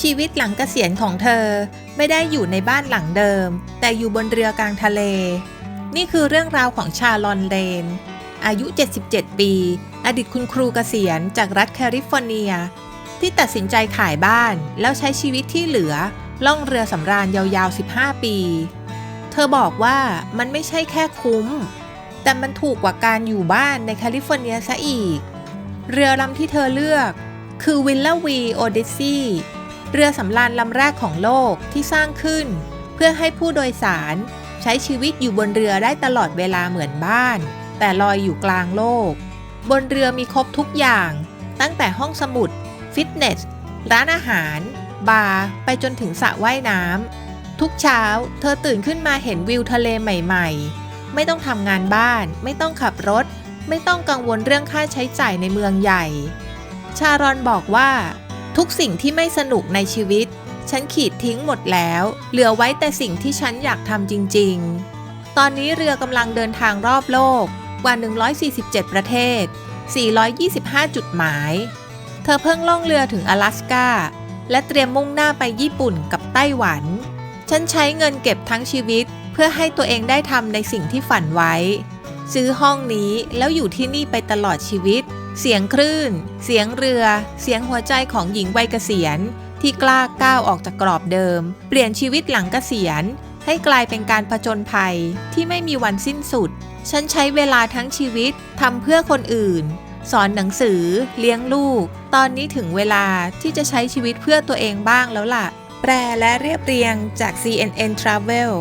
ชีวิตหลังเกษียณของเธอไม่ได้อยู่ในบ้านหลังเดิม แต่อยู่บนเรือกลางทะเล นี่คือเรื่องราวของชาลอนเลน อายุ 77 ปี อดีตคุณครูเกษียณจากรัฐแคลิฟอร์เนีย ที่ตัดสินใจขายบ้านแล้วใช้ชีวิตที่เหลือ ล่องเรือสำราญยาวๆ 15 ปี เธอบอกว่ามันไม่ใช่แค่คุ้ม แต่มันถูกกว่าการอยู่บ้านในแคลิฟอร์เนียซะอีก เรือลำที่เธอเลือกคือวิลล่าวีโอเดซี เรือสำราญลำแรกของโลกที่สร้างขึ้น เพื่อให้ผู้โดยสารใช้ชีวิตอยู่บนเรือได้ตลอดเวลาเหมือนบ้าน แต่ลอยอยู่กลางโลก บนเรือมีครบทุกอย่าง ตั้งแต่ห้องสมุด ฟิตเนส ร้านอาหาร บาร์ไปจนถึงสระว่ายน้ำทุกเช้า เธอตื่นขึ้นมาเห็นวิวทะเลใหม่ ๆ ไม่ต้องทำงานบ้าน ไม่ต้องขับรถ ไม่ต้องกังวลเรื่องค่าใช้จ่ายในเมืองใหญ่ ชารอนบอกว่า ทุกสิ่งที่ไม่สนุกในชีวิต ฉันขีดทิ้งหมดแล้ว เหลือไว้แต่สิ่งที่ฉันอยากทำจริง ๆ ตอนนี้เรือกำลังเดินทางรอบโลกกว่า 147 ประเทศ 425 จุดหมาย เธอเพิ่งล่องเรือถึง阿拉สกาและเตรียมมุ่งหน้าไปญี่ปุ่นกับไต้หวัน ฉันใช้เงินเก็บทั้งชีวิต เพื่อให้ตัวเองได้ทำในสิ่งที่ฝันไว้ ซื้อห้องนี้แล้วอยู่ที่นี่ไปตลอดชีวิต เสียงคลื่น เสียงเรือ เสียงหัวใจของหญิงวัยเกษียณ ที่กล้าก้าวออกจากกรอบเดิม เปลี่ยนชีวิตหลังเกษียณ ให้กลายเป็นการผจญภัยที่ไม่มีวันสิ้นสุด ฉันใช้เวลาทั้งชีวิตทำเพื่อคนอื่น สอนหนังสือ เลี้ยงลูก ตอนนี้ถึงเวลาที่จะใช้ชีวิตเพื่อตัวเองบ้างแล้วล่ะ แปลและเรียบเรียงจาก CNN Travel